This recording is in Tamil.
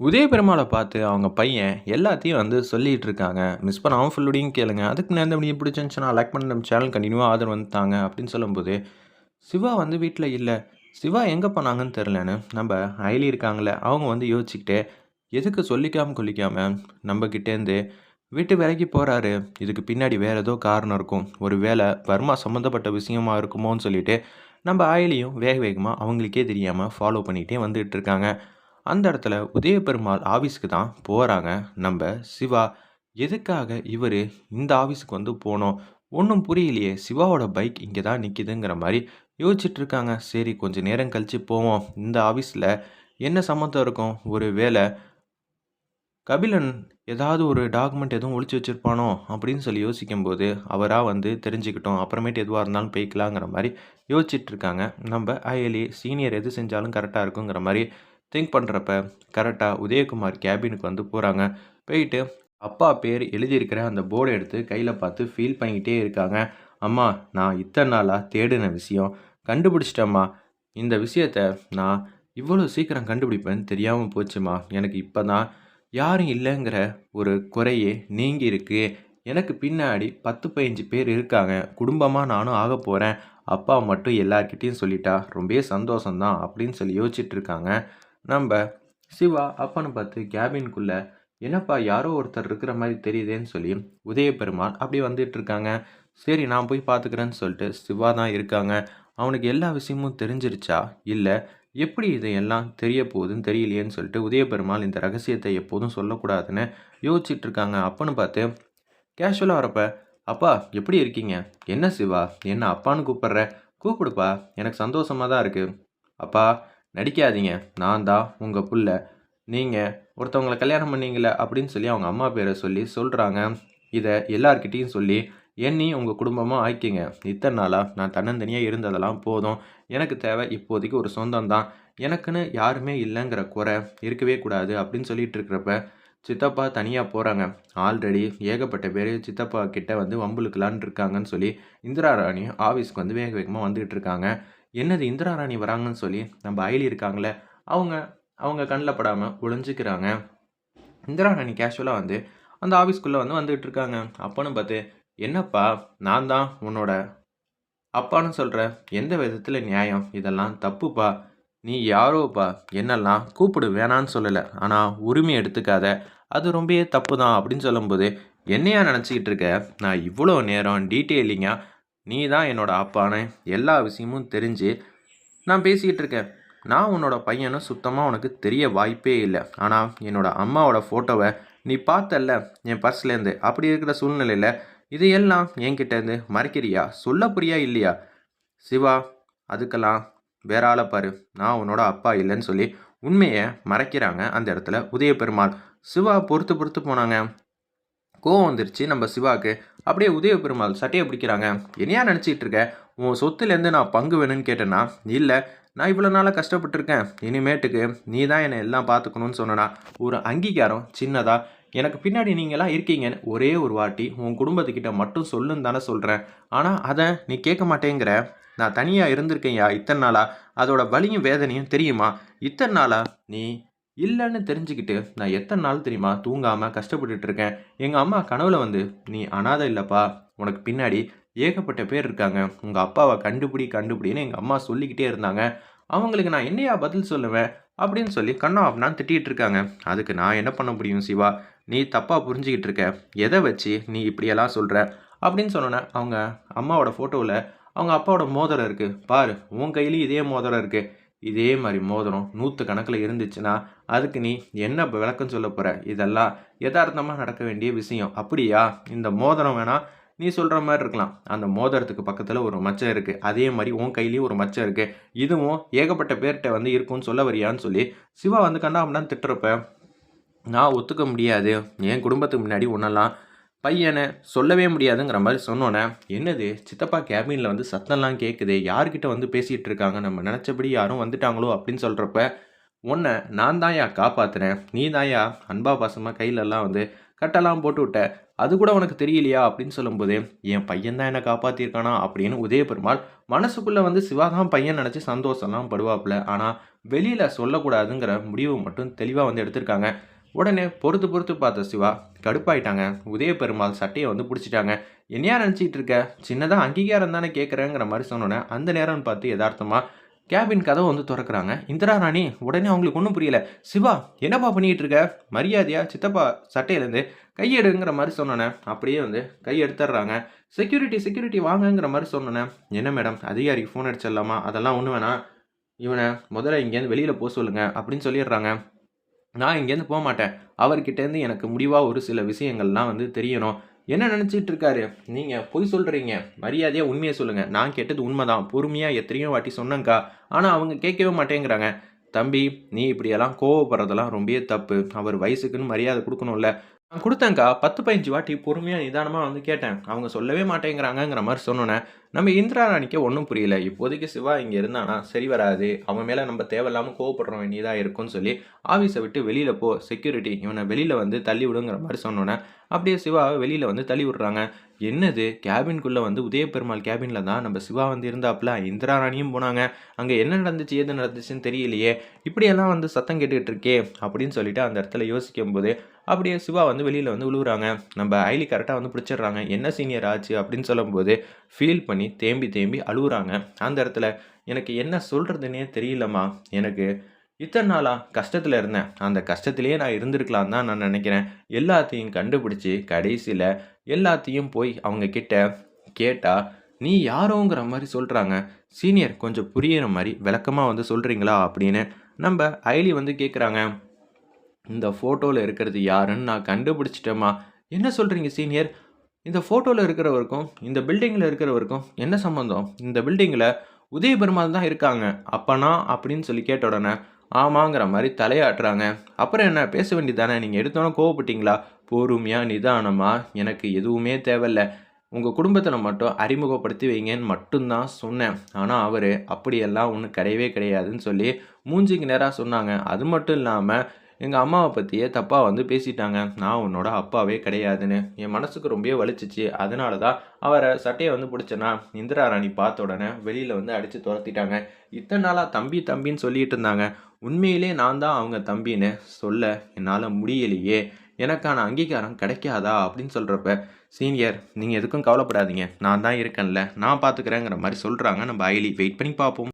உதயபெருமாளை பார்த்து அவங்க பையன் எல்லாத்தையும் வந்து சொல்லிகிட்டு இருக்காங்க மிஸ் பண்ணாமல் ஃபுல்லுடையும் கேளுங்க. அதுக்கு முன்னாடி இந்த பிடிச்சிருந்துச்சுன்னா லைக் பண்ண நம்ம சேனல் கண்டினியூவாக ஆதரவு வந்துட்டாங்க அப்படின்னு சொல்லும்போது சிவா வந்து வீட்டில் இல்லை. சிவா எங்கே போனாங்கன்னு தெரிலன்னு நம்ம அயலி இருக்காங்களே அவங்க வந்து யோசிச்சுக்கிட்டே எதுக்கு சொல்லிக்காமல் கொல்லிக்காமல் நம்ம கிட்டேருந்து வீட்டு வேலைக்கு போகிறாரு இதுக்கு பின்னாடி வேறு ஏதோ காரணம் இருக்கும். ஒரு வேலை பர்மா சம்மந்தப்பட்ட விஷயமா இருக்குமோன்னு சொல்லிட்டு நம்ம ஆயிலையும் வேக வேகமாக அவங்களுக்கே தெரியாமல் ஃபாலோ பண்ணிகிட்டே வந்துகிட்டு இருக்காங்க அந்த இடத்துல உதயபெருமாள் ஆஃபீஸ்க்கு தான் போகிறாங்க நம்ம சிவா எதுக்காக இவர் இந்த ஆஃபீஸுக்கு வந்து போனோம்? ஒன்றும் புரியலையே சிவாவோட பைக் இங்கே தான் நிற்கிதுங்கிற மாதிரி யோசிச்சுட்டு இருக்காங்க. சரி கொஞ்சம் நேரம் கழித்து போவோம். இந்த ஆஃபீஸில் என்ன சம்மந்தம் இருக்கும்? ஒரு வேலை கபிலன் ஏதாவது ஒரு டாக்குமெண்ட் எதுவும் ஒழிச்சு வச்சுருப்பானோ? அப்படின்னு சொல்லி யோசிக்கும்போது அவராக வந்து தெரிஞ்சுக்கிட்டோம். அப்புறமேட்டு எதுவாக இருந்தாலும் போய்க்கலாங்கிற மாதிரி யோசிச்சுட்டு இருக்காங்க. நம்ம ஐஎல்ஏ சீனியர் எது செஞ்சாலும் கரெக்டாக இருக்குங்கிற மாதிரி திங்க் பண்ணுறப்ப கரெக்டாக உதயகுமார் கேபினுக்கு வந்து போகிறாங்க போயிட்டு அப்பா பேர் எழுதியிருக்கிற அந்த போர்டை எடுத்து கையில் பார்த்து ஃபீல் பண்ணிக்கிட்டே இருக்காங்க. அம்மா நான் இத்தனை நாளாக தேடின விஷயம். கண்டுபிடிச்சிட்டேம்மா. இந்த விஷயத்த நான் இவ்வளோ சீக்கிரம் கண்டுபிடிப்பேன்னு தெரியாமல் போச்சுமா. எனக்கு இப்போ தான் யாரும் இல்லைங்கிற ஒரு குறையே நீங்கி இருக்கு. எனக்கு பின்னாடி பத்து பதினஞ்சு பேர் இருக்காங்க. குடும்பமாக நானும் ஆக போகிறேன் அப்பா மட்டும் எல்லார்கிட்டேயும் சொல்லிட்டா ரொம்பவே சந்தோஷம்தான் அப்படின்னு சொல்லி யோசிச்சுட்டு இருக்காங்க. நம்ம சிவா அப்பனை பார்த்து கேபின்குள்ளே என்னப்பா யாரோ ஒருத்தர் இருக்கிற மாதிரி தெரியுதேன்னு சொல்லி உதயபெருமாள் அப்படி வந்துட்டு இருக்காங்க சரி நான் போய் பார்த்துக்கிறேன்னு சொல்லிட்டு சிவா தான் இருக்காங்க. அவனுக்கு எல்லா விஷயமும் தெரிஞ்சிருச்சா? இல்லை. எப்படி இதையெல்லாம் தெரிய போகுதுன்னு தெரியலையேன்னு சொல்லிட்டு உதய பெருமாள் இந்த ரகசியத்தை எப்போதும் சொல்லக்கூடாதுன்னு யோசிச்சுட்டு இருக்காங்க அப்பன்னு பார்த்து கேஷுவலாக வரப்ப அப்பா எப்படி இருக்கீங்க? என்ன சிவா? என்ன அப்பான்னு கூப்பிட்ற? கூப்பிடுப்பா. எனக்கு சந்தோஷமாக தான் இருக்குது அப்பா நடிக்காதீங்க. நான் தான் உங்கள் புள்ள. நீங்கள் ஒருத்தவங்களை கல்யாணம் பண்ணீங்களே அப்படின்னு சொல்லி அவங்க அம்மா பேரை சொல்லி சொல்கிறாங்க இதை எல்லார்கிட்டேயும் சொல்லி எண்ணி உங்கள் குடும்பமாக ஆக்கிங்க. இத்தனை நாளாக நான் தன்னந்தனியாக இருந்ததெல்லாம் போதும். எனக்கு தேவை இப்போதைக்கு ஒரு சொந்தம் தான். எனக்குன்னு யாருமே இல்லைங்கிற குறை இருக்கவே கூடாது அப்படின்னு சொல்லிட்டு இருக்கிறப்ப சித்தப்பா தனியாக போகிறாங்க ஆல்ரெடி ஏகப்பட்ட பேர் சித்தப்பா கிட்டே வந்து வம்புலுக்கலான் இருக்காங்கன்னு சொல்லி இந்திரா ராணி ஆஃபீஸ்க்கு வந்து வேக வேகமாக வந்துக்கிட்டு இருக்காங்க. என்னது இந்திரா ராணி வராங்கன்னு சொல்லி நம்ம அயலி இருக்காங்களே அவங்க அவங்க கண்ணில் படாமல் ஒளிஞ்சிக்கிறாங்க. இந்திரா ராணி கேஷுவலாக வந்து அந்த ஆஃபீஸ்க்குள்ளே வந்து வந்துகிட்டு இருக்காங்க. அப்போன்னு பார்த்து என்னப்பா நான் தான் உன்னோட அப்பான்னு சொல்கிற எந்த விதத்தில் நியாயம்? இதெல்லாம் தப்புப்பா. நீ யாரோப்பா? என்னெல்லாம் கூப்பிடு வேணான்னு சொல்லலை. ஆனால் உரிமை எடுத்துக்காத. அது ரொம்பவே தப்பு தான் அப்படின்னு சொல்லும்போது என்னையா நினச்சிக்கிட்டு இருக்க? நான் இவ்வளோ நேரம் டீட்டெயிலிங்காக நீ தான் என்னோட அப்பான்னு எல்லா விஷயமும் தெரிஞ்சு நான் பேசிக்கிட்டு இருக்கேன். நான் உன்னோட பையனும் சுத்தமாக உனக்கு தெரிய வாய்ப்பே இல்லை. ஆனால் என்னோட அம்மாவோட ஃபோட்டோவை நீ பார்த்தல்ல என் பர்ஸ்லேருந்து. அப்படி இருக்கிற சூழ்நிலையில் இதையெல்லாம் என்கிட்டேருந்து மறைக்கிறியா? சொல்ல புரியா இல்லையா? சிவா அதுக்கெல்லாம் வேற ஆளை பாரு. நான் உன்னோட அப்பா இல்லைன்னு சொல்லி உண்மையை மறைக்கிறாங்க அந்த இடத்துல உதய பெருமாள் சிவா பொறுத்து பொறுத்து போனாங்க. கோவம் வந்துருச்சு நம்ம சிவாவுக்கு அப்படியே உதய பெருமாள் சட்டையை பிடிக்கிறாங்க. என்னையா நினச்சிக்கிட்டு இருக்க? உன் சொத்துலேருந்து நான் பங்கு வேணும்னு கேட்டேன்னா இல்லை நான் இவ்வளோ நாளாக கஷ்டப்பட்டுருக்கேன். இனிமேட்டுக்கு நீ தான் என்னை எல்லாம் பார்த்துக்கணும்னு சொன்னனா? ஒரு அங்கீகாரம் சின்னதாக எனக்கு பின்னாடி நீங்களாம் இருக்கீங்கன்னு ஒரே ஒரு வாட்டி உன் குடும்பத்துக்கிட்ட மட்டும் சொல்லுன்னு தானே சொல்கிறேன் ஆனால் அதை நீ கேட்க மாட்டேங்கிற. நான் தனியாக இருந்திருக்கேன்யா இத்தனை நாளாக அதோட வலியும் வேதனையும் தெரியுமா? இத்தனை நாளாக நீ இல்லைன்னு தெரிஞ்சுக்கிட்டு நான் எத்தனை நாள் தெரியுமா தூங்காமல் கஷ்டப்பட்டுட்டு இருக்கேன் எங்கள் அம்மா கனவுல வந்து நீ அனாதை இல்லைப்பா உனக்கு பின்னாடி ஏகப்பட்ட பேர் இருக்காங்க. உங்கள் அப்பாவை கண்டுபிடி கண்டுபிடின்னு எங்கள் அம்மா சொல்லிக்கிட்டே இருந்தாங்க. அவங்களுக்கு நான் என்னையா பதில் சொல்லுவேன்? அப்படின்னு சொல்லி கண்ணா அப்படின்னு திட்டிகிட்டு இருக்காங்க அதுக்கு நான் என்ன பண்ண முடியும் சிவா? நீ தப்பாக புரிஞ்சுக்கிட்டு இருக்க எதை வச்சு நீ இப்படியெல்லாம் சொல்கிற அப்படின்னு சொன்னோன்னே அவங்க அம்மாவோட ஃபோட்டோவில் அவங்க அப்பாவோட மோதிரம் இருக்குது பாரு உன் கையிலையும் இதே மோதிரம் இருக்குது இதே மாதிரி மோதிரம் நூற்று கணக்கில் இருந்துச்சுன்னா அதுக்கு நீ என்ன விளக்கம் சொல்ல போகிற இதெல்லாம் யதார்த்தமாக நடக்க வேண்டிய விஷயம். அப்படியா? இந்த மோதிரம் வேணால் நீ சொல்கிற மாதிரி இருக்கலாம். அந்த மோதிரத்துக்கு பக்கத்தில் ஒரு மச்சம் இருக்குது அதே மாதிரி உன் கையிலையும் ஒரு மச்சம் இருக்குது இதுவும் ஏகப்பட்ட பேர்கிட்ட வந்து இருக்கும்னு சொல்ல வரியான்னு சொல்லி சிவா வந்து கண்டாமடான்னு திட்டுறப்ப நான் ஒத்துக்க முடியாது. என் குடும்பத்துக்கு முன்னாடி ஒன்றெல்லாம் பையனை சொல்லவே முடியாதுங்கிற மாதிரி சொன்னோன்னே என்னது? சித்தப்பா கேபினில் வந்து சத்தம்லாம் கேட்குது யார்கிட்ட வந்து பேசிகிட்டு இருக்காங்க நம்ம நினச்சபடி யாரும் வந்துட்டாங்களோ அப்படின்னு சொல்கிறப்ப உன்னை நான் தாயா காப்பாற்றுனேன் நீ தாயா அன்பா பாசமாக கையிலெல்லாம் வந்து கட்டெல்லாம் போட்டு விட்ட. அது கூட உனக்கு தெரியலையா? அப்படின்னு சொல்லும்போது என் பையன் தான் என்னை காப்பாற்றிருக்கானா அப்படின்னு உதயபெருமாள் மனசுக்குள்ளே வந்து சிவாதான் பையன் நினச்சி சந்தோஷம்லாம் படுவாப்புல. ஆனால் வெளியில் சொல்லக்கூடாதுங்கிற முடிவு மட்டும் தெளிவாக வந்து எடுத்திருக்காங்க. உடனே பொறுத்து பொறுத்து பார்த்த சிவா கடுப்பாயிட்டாங்க. உதய பெருமாள் சட்டையை வந்து பிடிச்சிட்டாங்க. என்னையா நினச்சிட்டு இருக்க? சின்னதாக அங்கீகாரம் தானே கேட்குறேங்கிற மாதிரி சொன்னோன்னே அந்த நேரம்னு பார்த்து யதார்த்தமாக கேபின் கதவை வந்து திறக்கிறாங்க. இந்திரா ராணி உடனே அவங்களுக்கு ஒன்றும் புரியல. சிவா என்னப்பா பண்ணிகிட்டு இருக்க? மரியாதையா சித்தப்பா சட்டையிலேருந்து கையெடுங்கிற மாதிரி சொன்னோன்னே அப்படியே வந்து கை எடுத்துடுறாங்க. செக்யூரிட்டி செக்யூரிட்டி வாங்கங்கிற மாதிரி சொன்னோன்னே என்ன மேடம் அதிகாரிக்கு ஃபோன் அடிச்சிடலாமா? அதெல்லாம் ஒன்று வேணாம். இவனை முதல்ல இங்கேருந்து வெளியில் போக சொல்லுங்கள் அப்படின்னு சொல்லிடுறாங்க. நான் இங்கேருந்து போக மாட்டேன். அவர்கிட்டேருந்து எனக்கு முடிவாக ஒரு சில விஷயங்கள்லாம் வந்து தெரியணும். என்ன நினச்சிட்டு இருக்காரு? நீங்கள் பொய் சொல்கிறீங்க மரியாதையாக உண்மையை சொல்லுங்கள் நான் கேட்டது உண்மைதான். பொறுமையாக எத்தனையோ வாட்டி சொன்னேங்க்கா ஆனால் அவங்க கேட்கவே மாட்டேங்கிறாங்க. தம்பி நீ இப்படியெல்லாம் கோவப்படுறதெல்லாம் ரொம்பவே தப்பு. அவர் வயசுக்குன்னு மரியாதை கொடுக்கணும்ல. நான் கொடுத்தேங்க்கா பத்து பதினஞ்சு வாட்டி பொறுமையாக நிதானமாக வந்து கேட்டேன். அவங்க சொல்லவே மாட்டேங்கிறாங்கங்கிற மாதிரி சொன்னோன்னே நம்ம இந்திரா ராணிக்கு ஒன்றும் புரியல. இப்போதைக்கு சிவா இங்கே இருந்தானா? சரி வராது. அவன் மேலே நம்ம தேவையில்லாமல் கோவப்படுற வேண்டியதாக இருக்கும்னு சொல்லி ஆஃபீஸை விட்டு வெளியில் போ. செக்யூரிட்டி இவனை வெளியில் வந்து தள்ளி விடுங்கிற மாதிரி சொன்னோன்னே அப்படியே சிவாவை வெளியில் வந்து தள்ளி விடுறாங்க. என்னது? கேபின்குள்ளே வந்து உதயபெருமாள் கேபினில் தான் நம்ம சிவா வந்து இருந்தாப்புல இந்திரா ராணியும் போனாங்க. அங்கே என்ன நடந்துச்சு? ஏது நடந்துச்சுன்னு தெரியலையே. இப்படியெல்லாம் வந்து சத்தம் கேட்டுக்கிட்டு இருக்கே அப்படின்னு சொல்லிட்டு அந்த இடத்துல யோசிக்கும் போது அப்படியே சிவா வந்து வெளியில் வந்து விழுவுறாங்க நம்ம ஐலி கரெக்டாக வந்து பிடிச்சிடுறாங்க. என்ன சீனியர் ஆச்சு? அப்படின்னு சொல்லும்போது ஃபீல் பண்ணி தேம்பி தேம்பி அழுகுறாங்க அந்த இடத்துல எனக்கு என்ன சொல்கிறதுனே தெரியலம்மா. எனக்கு இத்தனை நாளாக கஷ்டத்தில் இருந்தேன். அந்த கஷ்டத்திலேயே நான் இருந்திருக்கலாம் தான் நான் நினைக்கிறேன். எல்லாத்தையும் கண்டுபிடிச்சி கடைசியில் எல்லாத்தையும் போய் அவங்க கிட்ட கேட்டால் நீ யாரோங்கிற மாதிரி சொல்கிறாங்க சீனியர் கொஞ்சம் புரியிற மாதிரி விளக்கமாக வந்து சொல்கிறீங்களா அப்படின்னு நம்ம ஐலி வந்து கேட்குறாங்க இந்த ஃபோட்டோவில் இருக்கிறது யாருன்னு நான் கண்டுபிடிச்சிட்டேம்மா. என்ன சொல்கிறீங்க சீனியர்? இந்த ஃபோட்டோவில் இருக்கிறவருக்கும் இந்த பில்டிங்கில் இருக்கிறவருக்கும் என்ன சம்மந்தம் இந்த பில்டிங்கில் உதய பெருமாள் தான் இருக்காங்க. அப்பனா அப்படின்னு சொல்லி கேட்ட உடனே ஆமாங்கிற மாதிரி தலையாட்டுறாங்க. அப்புறம் என்ன பேச வேண்டியதானே நீங்கள் எடுத்தோன்னே கோவப்பட்டீங்களா? பொறுமையாக நிதானமாக எனக்கு எதுவுமே தேவையில்ல. உங்கள் குடும்பத்தில் மட்டும் அறிமுகப்படுத்தி வைங்கன்னு மட்டும்தான் சொன்னேன். ஆனால் அவர் அப்படியெல்லாம் ஒன்றும் கிடையவே கிடையாதுன்னு சொல்லி மூஞ்சிக்கு நேராக சொன்னாங்க. அது மட்டும் இல்லாமல் எங்கள் அம்மாவை பற்றியே தப்பாக வந்து பேசிட்டாங்க. நான் உன்னோட அப்பாவே கிடையாதுன்னு. என் மனசுக்கு ரொம்பவே வலிச்சிச்சு. அதனால தான் அவரை சட்டையை வந்து பிடிச்சனா இந்திரா ராணி பார்த்த உடனே வெளியில் வந்து அடித்து துரத்திட்டாங்க. இத்தனை நாளாக தம்பி தம்பின்னு சொல்லிட்டு இருந்தாங்க. உண்மையிலே நான் தான் அவங்க தம்பின்னு சொல்ல என்னால் முடியலையே. எனக்கான அங்கீகாரம் கிடைக்காதா அப்படின்னு சொல்கிறப்ப சீனியர் நீங்கள் எதுக்கும் கவலைப்படாதீங்க. நான் தான் இருக்கேன்ல. நான் பார்த்துக்கிறேங்கிற மாதிரி சொல்கிறாங்க நம்ம ஐலி. வெயிட் பண்ணி பார்ப்போம்